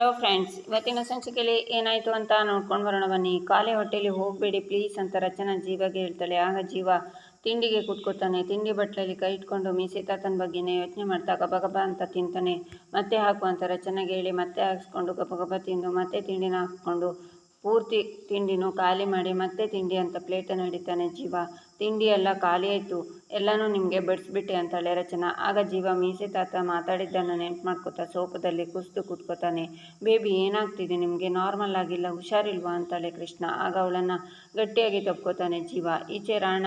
Hello friends ಇವತ್ತಿನ ಸಂಚಿಕೆಯಲ್ಲಿ ಏನಾಯಿತು ಅಂತ ನೋಡ್ಕೊಂಡು ಬರೋಣ ಬನ್ನಿ. ಖಾಲಿ ಹೊಟ್ಟೆಲಿ ಹೋಗಬೇಡಿ ಪ್ಲೀಸ್ ಅಂತ ರಚನಾ ಜೀವಾಗೆ ಹೇಳ್ತಾಳೆ. ಆಗ ಜೀವ ತಿಂಡಿಗೆ ಕೂತ್ಕೋತಾನೆ ತಿಂಡಿ ಬಟ್ಲಲ್ಲಿ ಕೈ ಇಟ್ಕೊಂಡು ಮೀಸೆ ತಾತನ ಬಗ್ಗೆನೇ ಯೋಚನೆ ಮಾಡ್ತಾ ಗಬ ಗಬ ಅಂತ ತಿಂತಾನೆ. ಮತ್ತೆ ಹಾಕು ಅಂತ ರಚನೆಗೆ ಹೇಳಿ ಮತ್ತೆ ಹಾಕ್ಸ್ಕೊಂಡು ಗಬ ಗಬ ತಿಂದು ಮತ್ತೆ ತಿಂಡಿನ ಹಾಕ್ಕೊಂಡು ಪೂರ್ತಿ ತಿಂಡಿನೂ ಖಾಲಿ ಮಾಡಿ ಮತ್ತೆ ತಿಂಡಿ ಅಂತ ಪ್ಲೇಟನ್ನು ಹಿಡಿತಾನೆ ಜೀವ. ತಿಂಡಿ ಎಲ್ಲ ಖಾಲಿ ಆಯಿತು. ಎಲ್ಲನೂ ನಿಮಗೆ ಬಡಿಸ್ಬಿಟ್ಟೆ ಅಂತಾಳೆ ರಚನಾ. ಆಗ ಜೀವ ಮೀಸೆ ತಾತ ಮಾತಾಡಿದ್ದನ್ನು ನೆನ್ಪು ಮಾಡ್ಕೋತಾ ಸೋಪದಲ್ಲಿ ಕುಸಿದು ಕುತ್ಕೋತಾನೆ. ಬೇಬಿ, ಏನಾಗ್ತಿದೆ? ನಿಮಗೆ ನಾರ್ಮಲ್ ಆಗಿಲ್ಲ, ಹುಷಾರಿಲ್ವಾ? ಅಂತಾಳೆ ಕೃಷ್ಣ. ಆಗ ಅವಳನ್ನು ಗಟ್ಟಿಯಾಗಿ ತಪ್ಕೋತಾನೆ ಜೀವ. ಈಚೆ ರಾಣ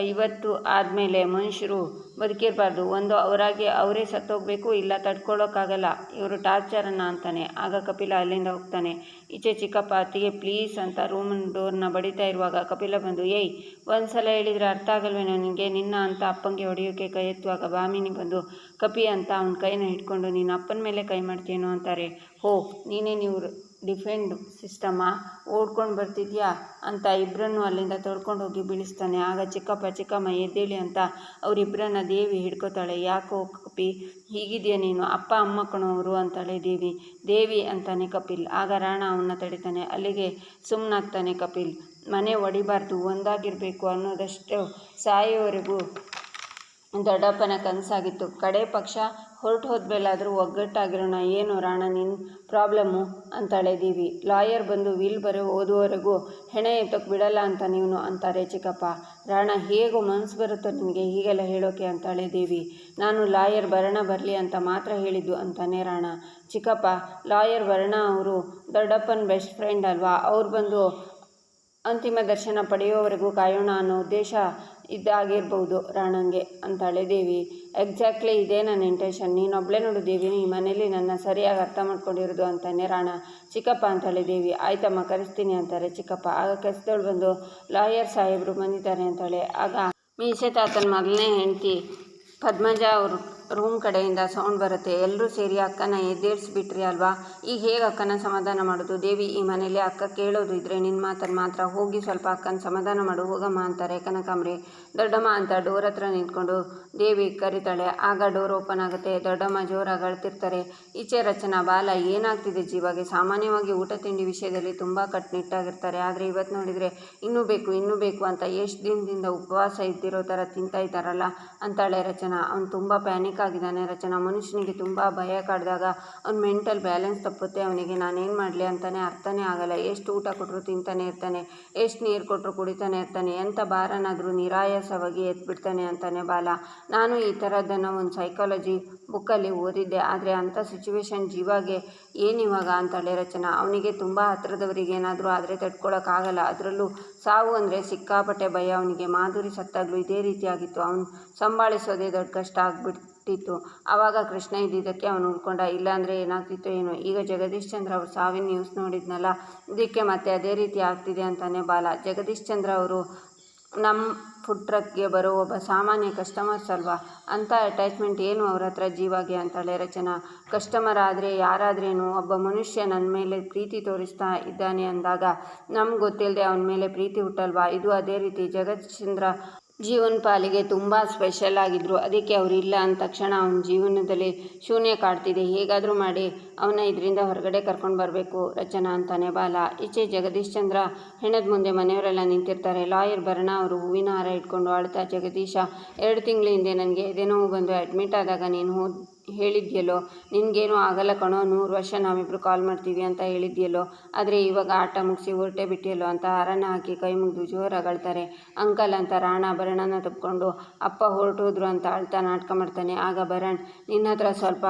ಇವತ್ತು ಆದಮೇಲೆ ಮನುಷ್ಯರು ಬದುಕಿರಬಾರ್ದು. ಒಂದು ಅವರಾಗಿ ಅವರೇ ಸತ್ತೋಗಬೇಕು, ಇಲ್ಲ ತಡ್ಕೊಳ್ಳೋಕ್ಕಾಗಲ್ಲ ಇವರು ಟಾರ್ಚರನ್ನ ಅಂತಾನೆ. ಆಗ ಕಪಿಲ ಅಲ್ಲಿಂದ ಹೋಗ್ತಾನೆ. ಈಚೆ ಚಿಕ್ಕಪ್ಪ ಅತ್ತಿಗೆ ಪ್ಲೀಸ್ ಅಂತ ರೂಮ್ ಡೋರ್ನ ಬಡಿತಾ ಇರುವಾಗ ಕಪಿಲ ಬಂದು, ಏಯ್ ಒಂದು ಸಲ ಹೇಳಿದರೆ ಅರ್ಥ ಆಗಲ್ವೇನೋ ನಿನಗೆ ನಿನ್ನ ಅಂತ ಅಪ್ಪಂಗೆ ಹೊಡೆಯೋಕೆ ಕೈ ಎತ್ತುವಾಗ ಬಾಮಿನಿ ಬಂದು, ಕಪಿ ಅಂತ ಅವನ ಕೈನ ಹಿಡ್ಕೊಂಡು, ನೀನು ಅಪ್ಪನ ಮೇಲೆ ಕೈ ಮಾಡ್ತೀನೋ ಅಂತಾರೆ. ಹೋ, ನೀನೇ ನೀವು ಡಿಫೆಂಡ್ ಸಿಸ್ಟಮ್ಮ ಓಡ್ಕೊಂಡು ಬರ್ತಿದ್ಯಾ ಅಂತ ಇಬ್ಬರನ್ನು ಅಲ್ಲಿಂದ ತೊಳ್ಕೊಂಡು ಹೋಗಿ ಬೀಳಿಸ್ತಾನೆ. ಆಗ ಚಿಕ್ಕಪ್ಪ, ಚಿಕ್ಕಮ್ಮ ಎದ್ದೇಳಿ ಅಂತ ಅವರಿಬ್ಬರನ್ನ ದೇವಿ ಹಿಡ್ಕೋತಾಳೆ. ಯಾಕೋ ಕಪಿ, ಹೀಗಿದೆಯಾ ನೀನು? ಅಪ್ಪ, ಅಮ್ಮ ಕಣೋರು ಅಂತಾಳೆ ದೇವಿ. ದೇವಿ ಅಂತಾನೆ ಕಪಿಲ್. ಆಗ ರಾಣ ಅವನ್ನ ತಡಿತಾನೆ. ಅಲ್ಲಿಗೆ ಸುಮ್ಮನಾಗ್ತಾನೆ ಕಪಿಲ್. ಮನೆ ಒಡಿಬಾರ್ದು, ಒಂದಾಗಿರಬೇಕು ಅನ್ನೋದಷ್ಟು ಸಾಯೋವರೆಗೂ ದೊಡ್ಡಪ್ಪನ ಕನಸಾಗಿತ್ತು. ಕಡೆ ಪಕ್ಷ ಹೊರಟು ಹೋದ್ಮೇಲಾದರೂ ಒಗ್ಗಟ್ಟಾಗಿರೋಣ, ಏನು ರಾಣ ನಿನ್ನ ಪ್ರಾಬ್ಲಮ್ಮು ಅಂತಾಳೆ ದೇವಿ ಲಾಯರ್ ಬಂದು ವಿಲ್ ಬರೆ ಓದುವವರೆಗೂ ಹೆಣೆ ಎತ್ತಕ್ಕೆ ಬಿಡಲ್ಲ ಅಂತ ನೀನು ಅಂತಾರೆ ಚಿಕ್ಕಪ್ಪ. ರಾಣ, ಹೇಗೋ ಮನಸ್ಸು ಬರುತ್ತೋ ನಿಮಗೆ ಹೀಗೆಲ್ಲ ಹೇಳೋಕೆ ಅಂತಾಳೆ ದೇವಿ ನಾನು ಲಾಯರ್ ಬರಣ ಬರಲಿ ಅಂತ ಮಾತ್ರ ಹೇಳಿದ್ದು ಅಂತಾನೆ ರಾಣ. ಚಿಕ್ಕಪ್ಪ, ಲಾಯರ್ ವರ್ಣ ಅವರು ದೊಡ್ಡಪ್ಪನ ಬೆಸ್ಟ್ ಫ್ರೆಂಡ್ ಅಲ್ವಾ? ಅವ್ರು ಬಂದು ಅಂತಿಮ ದರ್ಶನ ಪಡೆಯೋವರೆಗೂ ಕಾಯೋಣ ಅನ್ನೋ ಉದ್ದೇಶ ಇದಾಗಿರ್ಬೋದು. ರಾಣಂಗೆ, ಅಂತಾಳೆ, ದೇವಿ ಎಕ್ಸಾಕ್ಟ್ಲಿ ಇದೇ ನನ್ನ ಇಂಟೆನ್ಷನ್ ನೀನೊಬ್ಬಳೇ ನೋಡು, ದೇವಿ, ಈ ಮನೇಲಿ ನನ್ನ ಸರಿಯಾಗಿ ಅರ್ಥ ಮಾಡ್ಕೊಂಡಿರೋದು ಅಂತಾನೆ ರಾಣ. ಚಿಕ್ಕಪ್ಪ ಅಂತಾಳೆ, ದೇವಿ, ಆಯ್ತಮ್ಮ, ಕರೆಸ್ತೀನಿ ಅಂತಾರೆ ಚಿಕ್ಕಪ್ಪ. ಆಗ ಕರೆಸ್ದವಳು ಬಂದು, ಲಾಯರ್ ಸಾಹೇಬರು ಬಂದಿದ್ದಾರೆ ಅಂತಾಳೆ. ಆಗ ಮೀಸೆ ತಾತನ ಮೊದಲನೇ ಹೆಂಡತಿ ಪದ್ಮಜ ಅವರು ರೂಮ್ ಕಡೆಯಿಂದ ಸೌಂಡ್ ಬರುತ್ತೆ. ಎಲ್ಲರೂ ಸೇರಿ ಅಕ್ಕನ ಎದ್ದೇರಿಸ್ಬಿಟ್ರಿ ಅಲ್ವಾ? ಈಗ ಹೇಗೆ ಅಕ್ಕನ ಸಮಾಧಾನ ಮಾಡೋದು? ದೇವಿ ಈ ಮನೇಲಿ ಅಕ್ಕ ಕೇಳೋದು ಇದ್ರೆ ನಿನ್ನ ಮಾತನ್ನು ಮಾತ್ರ ಹೋಗಿ ಸ್ವಲ್ಪ ಅಕ್ಕನ ಸಮಾಧಾನ ಮಾಡು. ಹೋಗಮ್ಮ ಅಂತಾರೆ. ಕನಕಾಂಬ್ರಿ, ದೊಡ್ಡಮ್ಮ ಅಂತ ಡೋರ್ ಹತ್ರ ನಿಂತ್ಕೊಂಡು ದೇವಿ ಕರಿತಾಳೆ. ಆಗ ಡೋರ್ ಓಪನ್ ಆಗುತ್ತೆ. ದೊಡ್ಡಮ್ಮ ಜೋರಾಗಿ ಅಳ್ತಿರ್ತಾರೆ ಈಚೆ ರಚನಾ ಬಾಲ ಏನಾಗ್ತಿದೆ ಜೀವಾಗೆ? ಸಾಮಾನ್ಯವಾಗಿ ಊಟ ತಿಂಡಿ ವಿಷಯದಲ್ಲಿ ತುಂಬ ಕಟ್ಟುನಿಟ್ಟಾಗಿರ್ತಾರೆ ಆದರೆ ಇವತ್ತು ನೋಡಿದರೆ ಇನ್ನೂ ಬೇಕು ಇನ್ನೂ ಬೇಕು ಅಂತ ಎಷ್ಟು ದಿನದಿಂದ ಉಪವಾಸ ಇದ್ದಿರೋ ಥರ ತಿಂತಾ ಇದ್ದಾರಲ್ಲ ಅಂತಾಳೆ ರಚನಾ. ಅವ್ನು ತುಂಬ ಪ್ಯಾನಿಕ್ ಆಗಿದ್ದಾನೆ ರಚನಾ. ಮನುಷ್ಯನಿಗೆ ತುಂಬ ಭಯ ಕಾಡಿದಾಗ ಅವ್ನ ಮೆಂಟಲ್ ಬ್ಯಾಲೆನ್ಸ್ ತಪ್ಪುತ್ತೆ, ಅವನಿಗೆ ನಾನೇನು ಮಾಡಲಿ ಅಂತಲೇ ಅರ್ಥನೇ ಆಗಲ್ಲ. ಎಷ್ಟು ಊಟ ಕೊಟ್ಟರು ತಿಂತಾನೆ ಇರ್ತಾನೆ, ಎಷ್ಟು ನೀರು ಕೊಟ್ಟರು ಕುಡಿತಾನೆ ಇರ್ತಾನೆ ಎಂಥ ಭಾರನಾದರೂ ನಿರಾಯಾಸವಾಗಿ ಎತ್ಬಿಡ್ತಾನೆ ಅಂತಾನೆ ಬಾಲ. ನಾನು ಈ ಥರದ್ದನ್ನು ಒಂದು ಸೈಕಾಲಜಿ ಬುಕ್ಕಲ್ಲಿ ಓದಿದ್ದೆ, ಆದರೆ ಅಂಥ ಸಿಚುವೇಶನ್ ಜೀವಾಗೆ ಏನಿವಾಗ ಅಂತಾಳೆ ರಚನಾ. ಅವನಿಗೆ ತುಂಬ ಹತ್ತಿರದವರಿಗೆ ಏನಾದರೂ ಆದರೆ ತಡ್ಕೊಳಕ್ಕಾಗಲ್ಲ ಅದರಲ್ಲೂ ಸಾವು ಅಂದರೆ ಸಿಕ್ಕಾಪಟ್ಟೆ ಭಯ. ಅವನಿಗೆ ಮಾಧುರಿ ಸತ್ತಾಗಲೂ ಇದೇ ರೀತಿಯಾಗಿತ್ತು. ಅವನು ಸಂಭಾಳಿಸೋದೇ ದೊಡ್ಡ ಕಷ್ಟ ಆಗ್ಬಿಟ್ಟಿತ್ತು ಆವಾಗ ಕೃಷ್ಣ ಇದ್ದಿದ್ದಕ್ಕೆ ಅವನು ಉಳ್ಕೊಂಡ. ಇಲ್ಲಾಂದರೆ ಏನಾಗ್ತಿತ್ತು ಏನು. ಈಗ ಜಗದೀಶ್ ಚಂದ್ರ ಅವರು ಸಾವಿನ ನ್ಯೂಸ್ ನೋಡಿದ್ನಲ್ಲ, ಇದಕ್ಕೆ ಮತ್ತೆ ಅದೇ ರೀತಿ ಆಗ್ತಿದೆ ಅಂತಾನೆ ಬಾಲ. ಜಗದೀಶ್ ಚಂದ್ರ ಅವರು ನಮ್ಮ ಫುಡ್ ಟ್ರಕ್ಗೆ ಬರೋ ಒಬ್ಬ ಸಾಮಾನ್ಯ ಕಸ್ಟಮರ್ಸ್ ಅಲ್ವಾ? ಅಂಥ ಅಟ್ಯಾಚ್ಮೆಂಟ್ ಏನು ಅವ್ರ ಹತ್ರ ಜೀವಾಗೆ ಅಂತಾಳೆ ರಚನಾ. ಕಸ್ಟಮರ್ ಆದರೆ ಯಾರಾದ್ರೇನು, ಒಬ್ಬ ಮನುಷ್ಯ ನನ್ನ ಮೇಲೆ ಪ್ರೀತಿ ತೋರಿಸ್ತಾ ಇದ್ದಾನೆ ಅಂದಾಗ ನಮ್ಗೆ ಗೊತ್ತಿಲ್ಲದೆ ಅವನ ಮೇಲೆ ಪ್ರೀತಿ ಹುಟ್ಟಲ್ವಾ? ಇದು ಅದೇ ರೀತಿ ಜಗತ್ಚಂದ್ರ ಜೀವನ ಪಾಲಿಗೆ ತುಂಬ ಸ್ಪೆಷಲ್ ಆಗಿದ್ರು. ಅದಕ್ಕೆ ಅವರಿಲ್ಲ ಅಂದ ತಕ್ಷಣ ಅವನ ಜೀವನದಲ್ಲಿ ಶೂನ್ಯ ಕಾಡ್ತಿದೆ. ಹೇಗಾದರೂ ಮಾಡಿ ಅವನ ಇದರಿಂದ ಹೊರಗಡೆ ಕರ್ಕೊಂಡು ಬರಬೇಕು. ರಚನಾ ಅಂತಾನೆ ಬಾಲ. ಈಚೆ ಜಗದೀಶ್ ಚಂದ್ರ ಹೆಣದ ಮುಂದೆ ಮನೆಯವರೆಲ್ಲ ನಿಂತಿರ್ತಾರೆ. ಲಾಯರ್ ಭರಣ ಅವರು ಹೂವಿನ ಹಾರ ಇಟ್ಕೊಂಡು ಆಳ್ತಾ ಜಗದೀಶ ಎರಡು ತಿಂಗಳ ಹಿಂದೆ ನನಗೆ ಎದೆನೋವು ಬಂದು ಅಡ್ಮಿಟ್ ಆದಾಗ ನೀನು ಹೋದ್ ಹೇಳಿದ್ಯಲ್ಲೋ? ನಿನಗೇನು ಆಗಲ್ಲ ಕಣೋ, ನೂರು ವರ್ಷ ನಾವಿಬ್ರು ಕಾಲ್ ಮಾಡ್ತೀವಿ ಅಂತ ಹೇಳಿದ್ಯಲ್ಲೋ? ಆದರೆ ಇವಾಗ ಆಟ ಮುಗಿಸಿ ಹೊರಟೆ ಬಿಟ್ಟಿಯಲ್ಲೋ ಅಂತ ಹಾರನ ಹಾಕಿ ಕೈ ಮುಗಿದು ಜೋರಾಗಳ್ತಾರೆ ಅಂಕಲ್ ಅಂತ ರಾಣ ಭರಣನ ತಪ್ಕೊಂಡು ಅಪ್ಪ ಹೊರಟೋದ್ರು ಅಂತ ಅಳ್ತಾ ನಾಟಕ ಮಾಡ್ತಾನೆ. ಆಗ ಭರಣ್ ನಿನ್ನ ಹತ್ರ ಸ್ವಲ್ಪ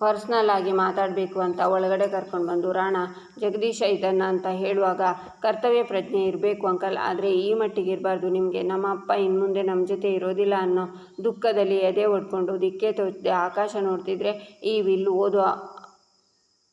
ಪರ್ಸ್ನಲ್ ಆಗಿ ಮಾತಾಡಬೇಕು ಅಂತ ಒಳಗಡೆ ಕರ್ಕೊಂಡು ಬಂದು, ರಾಣ, ಜಗದೀಶ ಇದನ್ನ ಅಂತ ಹೇಳುವಾಗ ಕರ್ತವ್ಯ ಪ್ರಜ್ಞೆ ಇರಬೇಕು ಅಂಕಲ್, ಆದರೆ ಈ ಮಟ್ಟಿಗೆ ಇರಬಾರ್ದು. ನಿಮಗೆ ನಮ್ಮ ಅಪ್ಪ ಇನ್ನು ಮುಂದೆ ನಮ್ಮ ಜೊತೆ ಇರೋದಿಲ್ಲ ಅನ್ನೋ ದುಃಖದಲ್ಲಿ ಎದೆ ಒಡ್ಕೊಂಡು ದಿಕ್ಕೆ ತೋಚದೆ ಆಕಾಶ ನೋಡ್ತಿದ್ರೆ, ಈ ವಿಲ್ಲು ಓದೋ,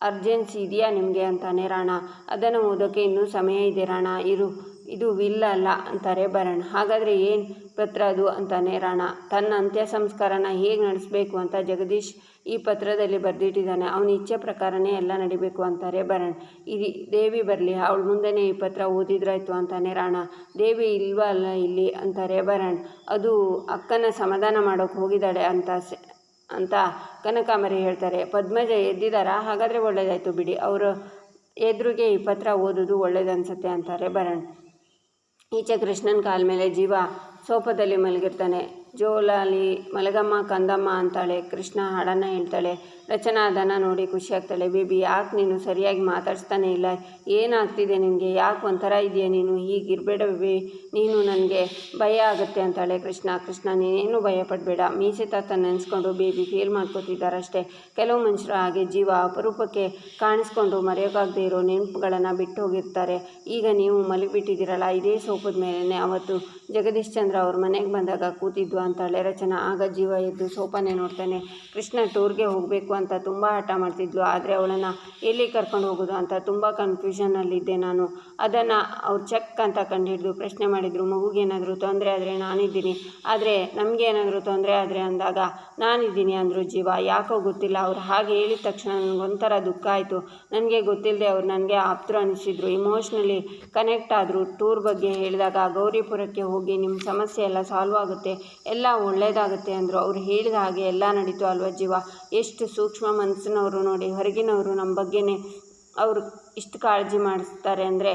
ಅರ್ಜೆನ್ಸಿ ಇದೆಯಾ ನಿಮಗೆ? ಅಂತಾನೆ ರಾಣ. ಅದನ್ನು ಓದೋಕ್ಕೆ ಇನ್ನೂ ಸಮಯ ಇದೆ ರಾಣ. ಇರು. ಇದು ವಿಲ್ಲ ಅಲ್ಲ ಅಂತಾರೆ ಭರಣ. ಹಾಗಾದರೆ ಏನು ಪತ್ರ ಅದು ಅಂತಾನೆ ರಾಣ. ತನ್ನ ಅಂತ್ಯ ಸಂಸ್ಕಾರನ ಹೇಗೆ ನಡೆಸಬೇಕು ಅಂತ ಜಗದೀಶ್ ಈ ಪತ್ರದಲ್ಲಿ ಬರೆದಿಟ್ಟಿದ್ದಾನೆ. ಅವನ ಇಚ್ಛೆ ಪ್ರಕಾರನೇ ಎಲ್ಲ ನಡಿಬೇಕು ಅಂತಾರೆ ಭರಣ್. ಇಲ್ಲಿ ದೇವಿ ಬರಲಿ, ಅವಳ ಮುಂದೆನೇ ಈ ಪತ್ರ ಓದಿದ್ರಾಯ್ತು ಅಂತಾನೆ ರಾಣ. ದೇವಿ ಇಲ್ವಾ ಅಲ್ಲ ಇಲ್ಲಿ ಅಂತಾರೆ ಭರಣ್. ಅದು ಅಕ್ಕನ ಸಮಾಧಾನ ಮಾಡೋಕೆ ಹೋಗಿದ್ದಾಳೆ ಅಂತ ಅಂತ ಕನಕಾಂಬರಿ ಹೇಳ್ತಾರೆ. ಪದ್ಮಜ ಎದ್ದಿದ್ದಾರಾ ಹಾಗಾದರೆ ಒಳ್ಳೇದಾಯಿತು ಬಿಡಿ. ಅವರು ಎದುರಿಗೆ ಈ ಪತ್ರ ಓದೋದು ಒಳ್ಳೇದನ್ಸುತ್ತೆ ಅಂತಾರೆ ಭರಣ್. ಈಚೆ ಕೃಷ್ಣನ ಕಾಲ ಮೇಲೆ ಜೀವ ಸೋಫಾದಲ್ಲಿ ಮಲಗಿರ್ತಾನೆ. ಜೋಲಾಲಿ ಮಲಗಮ್ಮ, ಕಂದಮ್ಮ ಅಂತಾಳೆ, ಕೃಷ್ಣ ಹಾಡನ್ನು ಹೇಳ್ತಾಳೆ, ರಚನಾ ಅದನ್ನು ನೋಡಿ ಖುಷಿ ಆಗ್ತಾಳೆ ಬೇಬಿ, ಯಾಕೆ ನೀನು ಸರಿಯಾಗಿ ಮಾತಾಡಿಸ್ತಾನೆ ಇಲ್ಲ? ಏನಾಗ್ತಿದೆ ನಿನಗೆ? ಯಾಕೆ ಒಂಥರ ಇದೆಯಾ ನೀನು? ಹೀಗಿರಬೇಡ ಬೇಬಿ, ನೀನು ನನಗೆ ಭಯ ಆಗುತ್ತೆ ಅಂತಾಳೆ ಕೃಷ್ಣ. ಕೃಷ್ಣ, ನೀನೇನು ಭಯ ಪಡಬೇಡ ಮೀಸೆ ತಾತ ನೆನೆಸ್ಕೊಂಡು ಬೇಬಿ ಫೀಲ್ ಮಾಡ್ಕೋತಿದ್ದಾರಷ್ಟೇ. ಕೆಲವು ಮನುಷ್ಯರು ಹಾಗೆ ಜೀವ ಅಪರೂಪಕ್ಕೆ ಕಾಣಿಸ್ಕೊಂಡು ಮರೆಯೋಕ್ಕಾಗದೇ ಇರೋ ನೆನಪುಗಳನ್ನು ಬಿಟ್ಟು ಹೋಗಿರ್ತಾರೆ ಈಗ ನೀವು ಮಲಗಿಬಿಟ್ಟಿದ್ದೀರಲ್ಲ, ಇದೇ ಸೋಪದ ಮೇಲೇ ಅವತ್ತು ಜಗದೀಶ್ ಅವ್ರ ಮನೆಗೆ ಬಂದಾಗ ಕೂತಿದ್ದು ಅಂತಾಳೆ ರಚನಾ ಆಗ ಜೀವ ಎದ್ದು ಸೋಪಾನೆ ನೋಡ್ತಾನೆ. ಕೃಷ್ಣ ಟೂರ್ಗೆ ಹೋಗಬೇಕು ಅಂತ ತುಂಬ ಹಠ ಮಾಡ್ತಿದ್ಲು. ಆದರೆ ಅವಳನ್ನು ಎಲ್ಲಿ ಕರ್ಕೊಂಡು ಹೋಗೋದು ಅಂತ ತುಂಬ ಕನ್ಫ್ಯೂಷನಲ್ಲಿದ್ದೆ ನಾನು. ಅದನ್ನು ಅವ್ರು ಚೆಕ್ ಅಂತ ಕಂಡುಹಿಡಿದು ಪ್ರಶ್ನೆ ಮಾಡಿದರು. ಮಗುಗೇನಾದರೂ ತೊಂದರೆ ಆದರೆ ನಾನಿದ್ದೀನಿ. ಆದರೆ ನಮಗೇನಾದರೂ ತೊಂದರೆ ಆದರೆ ಅಂದಾಗ ನಾನಿದ್ದೀನಿ ಅಂದರು ಜೀವ. ಯಾಕೋ ಗೊತ್ತಿಲ್ಲ. ಅವ್ರು ಹಾಗೆ ಹೇಳಿದ ತಕ್ಷಣ ನನಗೊಂಥರ ದುಃಖ ಆಯಿತು. ನನಗೆ ಗೊತ್ತಿಲ್ಲದೆ ಅವ್ರು ನನಗೆ ಆಪ್ತರು ಅನಿಸಿದ್ರು. ಇಮೋಷ್ನಲಿ ಕನೆಕ್ಟ್ ಆದರು ಟೂರ್ ಬಗ್ಗೆ ಹೇಳಿದಾಗ ಗೌರಿಪುರಕ್ಕೆ ಹೋಗಿ ನಿಮ್ಮ ಸಮಸ್ಯೆ ಎಲ್ಲ ಸಾಲ್ವ್ ಆಗುತ್ತೆ, ಎಲ್ಲ ಒಳ್ಳೆಯದಾಗುತ್ತೆ ಅಂದರು ಅವ್ರು ಹೇಳಿದ ಹಾಗೆ ಎಲ್ಲ ನಡೀತು ಅಲ್ವ ಜೀವ. ಎಷ್ಟು ಸೂಕ್ಷ್ಮ ಮನಸ್ಸಿನವರು ನೋಡಿ, ಹೊರಗಿನವರು ನಮ್ಮ ಬಗ್ಗೆನೇ ಅವರು ಇಷ್ಟು ಕಾಳಜಿ ಮಾಡಿಸ್ತಾರೆ ಅಂದರೆ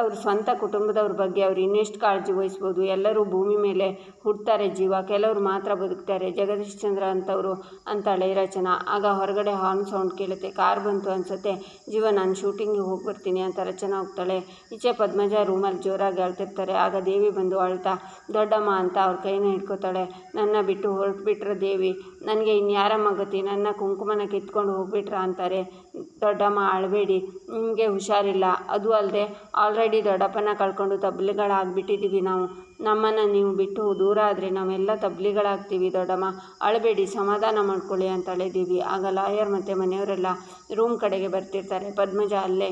ಅವ್ರ ಸ್ವಂತ ಕುಟುಂಬದವ್ರ ಬಗ್ಗೆ ಅವ್ರು ಇನ್ನೆಷ್ಟು ಕಾಳಜಿ ವಹಿಸ್ಬೋದು, ಎಲ್ಲರೂ ಭೂಮಿ ಮೇಲೆ ಹುಡ್ತಾರೆ ಜೀವ, ಕೆಲವರು ಮಾತ್ರ ಬದುಕ್ತಾರೆ, ಜಗದೀಶ್ ಚಂದ್ರ ಅಂತವರು ಅಂತಾಳೆ ರಚನಾ. ಆಗ ಹೊರಗಡೆ ಹಾರ್ನ್ ಸೌಂಡ್ ಕೇಳುತ್ತೆ, ಕಾರ್ ಬಂತು ಅನಿಸುತ್ತೆ, ಜೀವ ನಾನು ಶೂಟಿಂಗಿಗೆ ಹೋಗಿ ಬರ್ತೀನಿ ಅಂತ ರಚನಾ ಹೋಗ್ತಾಳೆ. ಈಚೆ ಪದ್ಮಜ ರೂಮಲ್ಲಿ ಜೋರಾಗಿ ಅಳ್ತಿರ್ತಾರೆ, ಆಗ ದೇವಿ ಬಂದು ಅಳ್ತಾ, ದೊಡ್ಡಮ್ಮ ಅಂತ ಅವ್ರ ಕೈನ ಹಿಡ್ಕೋತಾಳೆ, ನನ್ನ ಬಿಟ್ಟು ಹೊರಟ್ಬಿಟ್ರೆ ದೇವಿ, ನನಗೆ ಇನ್ಯಾರಮ್ಮ ಗತಿ, ನನ್ನ ಕುಂಕುಮನ ಕಿತ್ಕೊಂಡು ಹೋಗ್ಬಿಟ್ರ ಅಂತಾರೆ. ದೊಡ್ಡಮ್ಮ ಅಳಬೇಡಿ, ನಿಮಗೆ ಹುಷಾರಿಲ್ಲ. ಅದು ಅಲ್ಲದೆ ಆಲ್ರೆಡಿ ದೊಡ್ಡಪ್ಪನ ಕಳ್ಕೊಂಡು ತಬ್ಲಿಗಳಾಗ್ಬಿಟ್ಟಿದ್ದೀವಿ ನಾವು. ನಮ್ಮನ್ನು ನೀವು ಬಿಟ್ಟು ದೂರ ಆದರೆ ನಾವೆಲ್ಲ ತಬ್ಲಿಗಳಾಗ್ತೀವಿ ದೊಡ್ಡಮ್ಮ. ಅಳಬೇಡಿ, ಸಮಾಧಾನ ಮಾಡ್ಕೊಳ್ಳಿ ಅಂತ ಅಳಿದೀವಿ. ಆಗ ಲಾಯರ್ ಮತ್ತು ಮನೆಯವರೆಲ್ಲ ರೂಮ್ ಕಡೆಗೆ ಬರ್ತಿರ್ತಾರೆ. ಪದ್ಮಜ ಅಲ್ಲೇ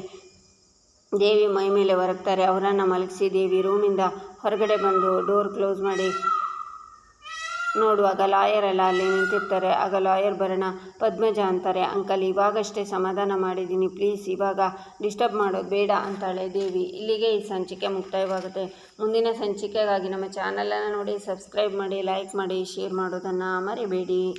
ದೇವಿ ಮೈ ಮೇಲೆ ಹೊರಗ್ತಾರೆ ಅವರನ್ನು ಮಲಗಿಸಿ ದೇವಿ ರೂಮಿಂದ ಹೊರಗಡೆ ಬಂದು ಡೋರ್ ಕ್ಲೋಸ್ ಮಾಡಿ ನೋಡುವಾಗ ಲಾಯರ್ ಎಲ್ಲ ಅಲ್ಲಿ ನಿಂತಿರ್ತಾರೆ. ಆಗ ಲಾಯರ್ ಬರೋಣ, ಪದ್ಮಜ ಅಂತಾರೆ. ಅಂಕಲ್, ಇವಾಗಷ್ಟೇ ಸಮಾಧಾನ ಮಾಡಿದ್ದೀನಿ. ಪ್ಲೀಸ್, ಇವಾಗ ಡಿಸ್ಟರ್ಬ್ ಮಾಡೋದು ಬೇಡ ಅಂತಾಳೆ ದೇವಿ. ಇಲ್ಲಿಗೆ ಈ ಸಂಚಿಕೆ ಮುಕ್ತಾಯವಾಗುತ್ತೆ. ಮುಂದಿನ ಸಂಚಿಕೆಗಾಗಿ ನಮ್ಮ ಚಾನಲನ್ನು ನೋಡಿ, ಸಬ್ಸ್ಕ್ರೈಬ್ ಮಾಡಿ, ಲೈಕ್ ಮಾಡಿ, ಶೇರ್ ಮಾಡೋದನ್ನು ಮರಿಬೇಡಿ.